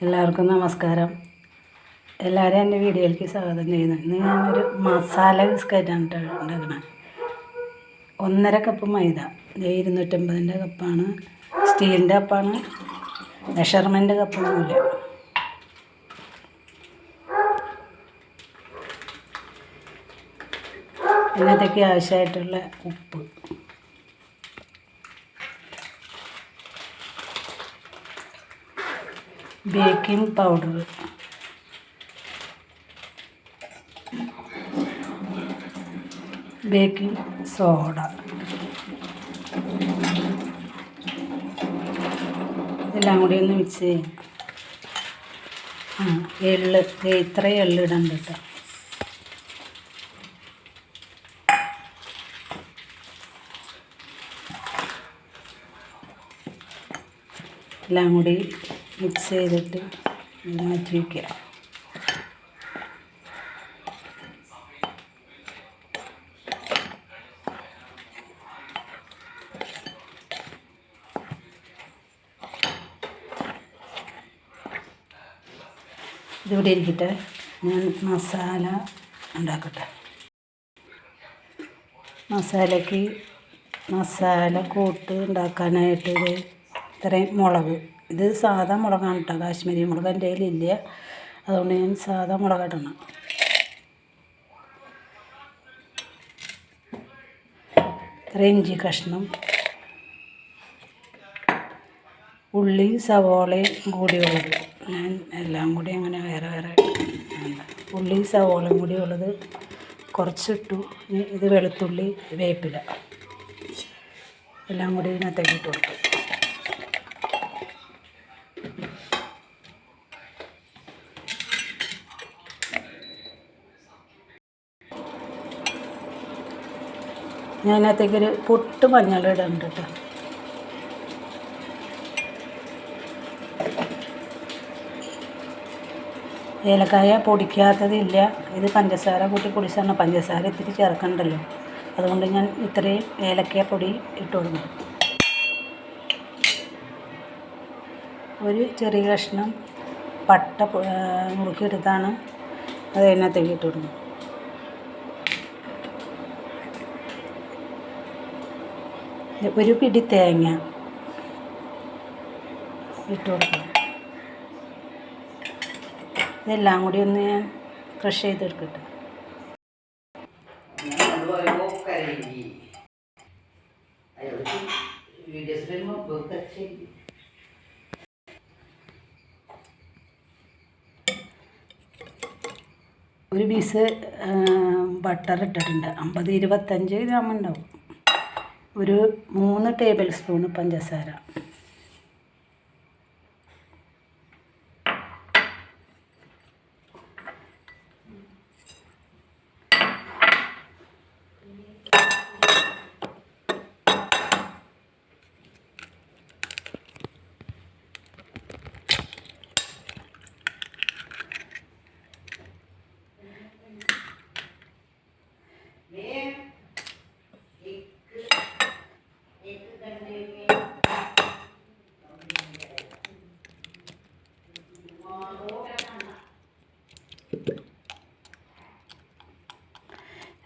എല്ലാവർക്കും നമസ്കാരം. എല്ലാവരും എന്റെ വീഡിയോയിലേക്ക് സ്വാഗതം ചെയ്യുന്നു. ഇന്ന് ഞാനൊരു മസാല ബിസ്ക്കറ്റാണ് ട്ടോ ഉണ്ടാക്കുന്നത് ഒന്നര കപ്പ് മൈദ. ഇത് ഇരുന്നൂറ്റമ്പതിന്റെ കപ്പാണ്. സ്റ്റീലിന്റെ കപ്പാണ്. മെഷർമെന്റ് കപ്പൊന്നുമില്ല ഇതിനകത്തേക്ക് ആവശ്യമായിട്ടുള്ള ഉപ്പ്. Baking powder. Baking soda. എല്ലാം കൂടി ഒന്ന് മിക്സ് ചെയ്യും. ആ എള്ള് ഇത്രയും ഇത്ര എള്ള് ഇടണ്ട കേട്ടോ എല്ലാം കൂടി മിക്സ് ചെയ്തിട്ട് മാറ്റി വയ്ക്കുക ഇതിവിടെ ഇരിക്കട്ടെ. ഞാൻ മസാല ഉണ്ടാക്കട്ടെ. മസാലയ്ക്ക് മസാല കൂട്ട് ഉണ്ടാക്കാനായിട്ട് ഇത് ഇത്രയും മുളക്. ഇത് സാധാ മുളകാണ് കേട്ടോ. കാശ്മീരി മുളക് എന്റെ കയ്യിലില്ല. അതുകൊണ്ട് ഞാൻ സാധാ മുളക് ഇടണം. ഇത്ര ഇഞ്ചി കഷ്ണം. ഉള്ളി സവോളയും കൂടിയുള്ളത് ഞാൻ എല്ലാം കൂടി അങ്ങനെ വേറെ വേറെ ഉള്ളി സവോളയും കൂടി ഉള്ളത് കുറച്ചിട്ടു. ഇത് വെളുത്തുള്ളി വേപ്പില. എല്ലാം കൂടി ഇതിനകത്തേക്ക് ഇട്ട് കൊടുത്തു ഞാൻ അതിനകത്തേക്കൊരു പൊട്ട് മഞ്ഞൾ ഇടുന്നുണ്ട് കേട്ടോ. ഏലക്കായ പൊടിക്കാത്തതില്ല. ഇത് പഞ്ചസാര കൂട്ടി പൊടിച്ചാണ്. പഞ്ചസാര ഇത്തിരി ചേർക്കണ്ടല്ലോ. അതുകൊണ്ട് ഞാൻ ഇത്രയും ഏലക്കായ പൊടി ഇട്ട് കൊടുക്കും. ഒരു ചെറിയ കഷ്ണം പട്ട മുറുക്കിയെടുത്താണ് അത് അതിനകത്തേക്ക് ഇട്ട് കൊടുക്കുന്നത് ഒരു പിടി തേങ്ങ ഇട്ട് കൊടുക്കണം. ഇതെല്ലാം കൂടി ഒന്ന് ഞാൻ ക്രഷ് ചെയ്തെടുക്കട്ടെ ഒരു പീസ് ബട്ടർ ഇട്ടിട്ടുണ്ട്. അമ്പത് ഇരുപത്തഞ്ച് ഗ്രാം ഉണ്ടാവും. ഒരു മൂന്ന് ടേബിൾ സ്പൂൺ പഞ്ചസാര.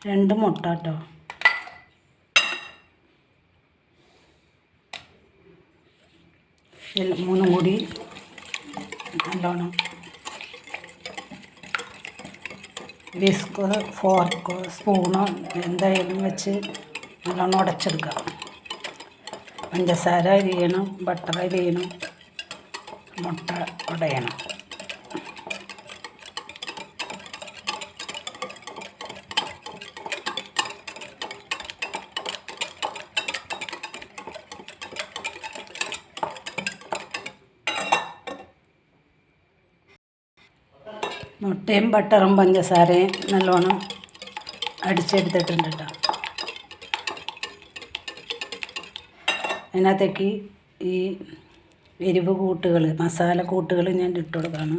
രണ്ട് മുട്ട കേട്ടോ. മൂന്നും കൂടി നല്ലോണം. വിസ്കോ ഫോർക്കോ സ്പൂണോ എന്തായാലും വെച്ച് നല്ലോണം ഉടച്ചെടുക്കാം പഞ്ചസാര അരിയണം ബട്ടർ അരിയണം മുട്ട ഉടയണം. മുട്ടയും ബട്ടറും പഞ്ചസാരയും നല്ലോണം അടിച്ചെടുത്തിട്ടുണ്ട് കേട്ടോ. അതിനകത്തേക്ക് ഈ എരിവ് കൂട്ടുകൾ മസാല കൂട്ടുകൾ ഞാൻ ഇട്ട് കൊടുക്കുകയാണ്.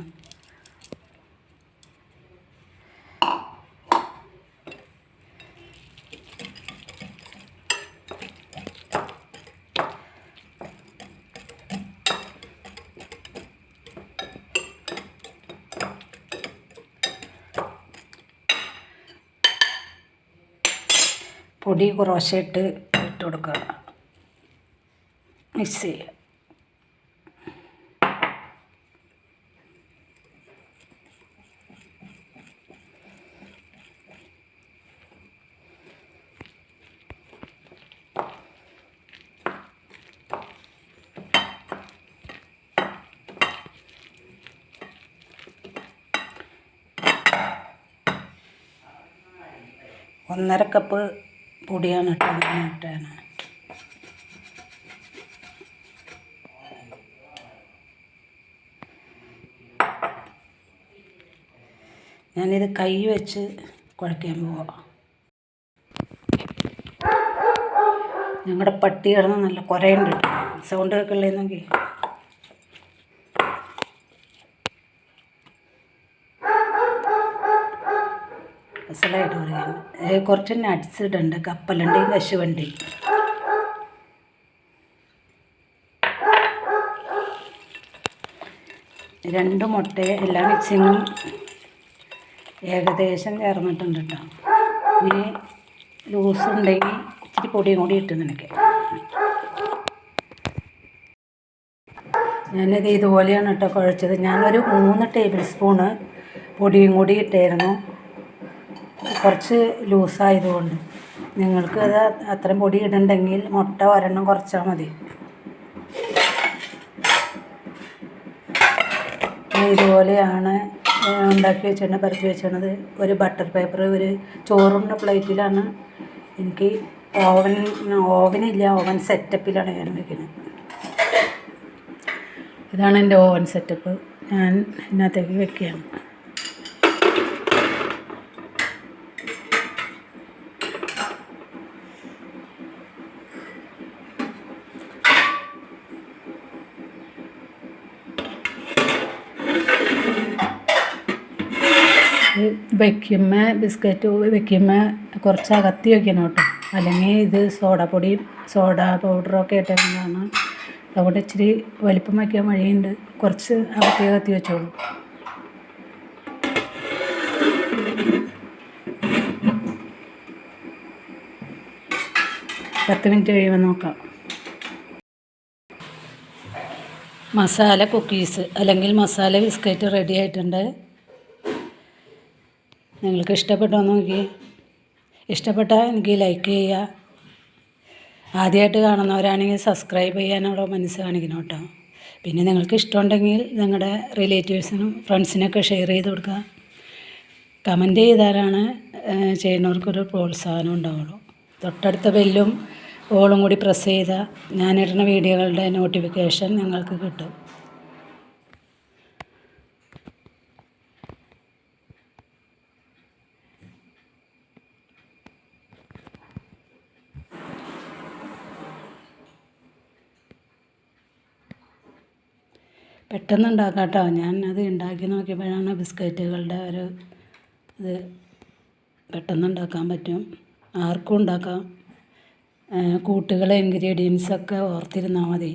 പൊടി കുറോശയിട്ട് ഇട്ട് കൊടുക്കുക. മിക്സ് ചെയ്യുക. ഒന്നര കപ്പ് പൊടിയാണ് ഇട്ടത് ഇട്ടാണ് ഞാനിത് കൈ വെച്ച് കുഴയ്ക്കാൻ പോവാം. ഞങ്ങളുടെ പട്ടി കിടന്ന് നല്ല കുറയുണ്ട് സൗണ്ട് അസലായിട്ട് പറയാം. കുറച്ച് നട്ട്സ് ഇടുന്നുണ്ട് കപ്പലണ്ടിയും കശുവണ്ടി രണ്ട് മുട്ട എല്ലാ മിക്സിങ്ങും ഏകദേശം ചേർന്നിട്ടുണ്ട് കേട്ടോ ഇനി ലൂസ് ഉണ്ടെങ്കിൽ ഇച്ചിരി പൊടിയും കൂടി ഇട്ട് നിനക്ക്. ഞാനിത് ഇതുപോലെയാണ് കേട്ടോ കുഴച്ചത്. ഞാനൊരു മൂന്ന് ടേബിൾ സ്പൂണ് പൊടിയും കൂടി ഇട്ടായിരുന്നു കുറച്ച് ലൂസായതുകൊണ്ട് നിങ്ങൾക്ക് അത് അത്രയും പൊടി ഇടണ്ടെങ്കിൽ മുട്ട ഒരെണ്ണം കുറച്ചാൽ മതി. ഇതുപോലെയാണ് ഉണ്ടാക്കി വെച്ചിട്ടുണ്ട് പരത്തി വെച്ചത് ഒരു ബട്ടർ പേപ്പർ ഒരു ചോറുണ്ട പ്ലേറ്റിലാണ് എനിക്ക് ഓവൻ ഓവനില്ല ഓവൻ സെറ്റപ്പിലാണ് ഞാൻ വയ്ക്കുന്നത് ഇതാണ് എന്റെ ഓവൻ സെറ്റപ്പ് ഞാൻ ഇതിനകത്തേക്ക് വെക്കുകയാണ്. വെക്കുമ്പോൾ ബിസ്ക്കറ്റ് വെക്കുമ്പോൾ കുറച്ച് അകത്തി വെക്കണം കേട്ടോ. അല്ലെങ്കിൽ ഇത് സോഡാപ്പൊടിയും സോഡ പൗഡറൊക്കെ ഇട്ടേക്കുന്നതാണ് അതുകൊണ്ട് ഇച്ചിരി വലിപ്പം വയ്ക്കാൻ വഴിയുണ്ട്. കുറച്ച് അകത്തി അകത്തി വെച്ചോളൂ. പത്ത് മിനിറ്റ് കഴിയുമ്പോൾ നോക്കാം. മസാല കുക്കീസ് അല്ലെങ്കിൽ മസാല ബിസ്ക്കറ്റ് റെഡി ആയിട്ടുണ്ട്. നിങ്ങൾക്ക് ഇഷ്ടപ്പെട്ടോ നോക്കി ഇഷ്ടപ്പെട്ടാൽ എനിക്ക് ലൈക്ക് ചെയ്യുക ആദ്യമായിട്ട് കാണുന്നവരാണെങ്കിൽ സബ്സ്ക്രൈബ് ചെയ്യാനുള്ള മനസ്സ് കാണിക്കണം കേട്ടോ. പിന്നെ നിങ്ങൾക്ക് ഇഷ്ടമുണ്ടെങ്കിൽ നിങ്ങളുടെ റിലേറ്റീവ്സിനും ഫ്രണ്ട്സിനൊക്കെ ഷെയർ ചെയ്ത് കൊടുക്കുക. കമന്റ് ചെയ്താലാണ് ചെയ്യുന്നവർക്കൊരു പ്രോത്സാഹനം ഉണ്ടാവുള്ളൂ. തൊട്ടടുത്ത ബെല്ലും ഓളും കൂടി പ്രസ് ചെയ്താൽ ഞാനിടുന്ന വീഡിയോകളുടെ നോട്ടിഫിക്കേഷൻ നിങ്ങൾക്ക് കിട്ടും. പെട്ടെന്ന് ഉണ്ടാക്കാം കേട്ടോ ഞാൻ അത് ഉണ്ടാക്കി നോക്കിയപ്പോഴാണ് ബിസ്ക്കറ്റുകളുടെ ഒരു ഇത് പെട്ടെന്ന് ഉണ്ടാക്കാൻ പറ്റും. ആർക്കും ഉണ്ടാക്കാം. കൂട്ടുകളെ ഇൻഗ്രീഡിയൻസൊക്കെ ഓർത്തിരുന്നാൽ മതി.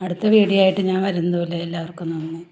അടുത്ത വീഡിയോ ആയിട്ട് ഞാൻ വരുന്നതല്ലേ എല്ലാവർക്കും നന്ദി.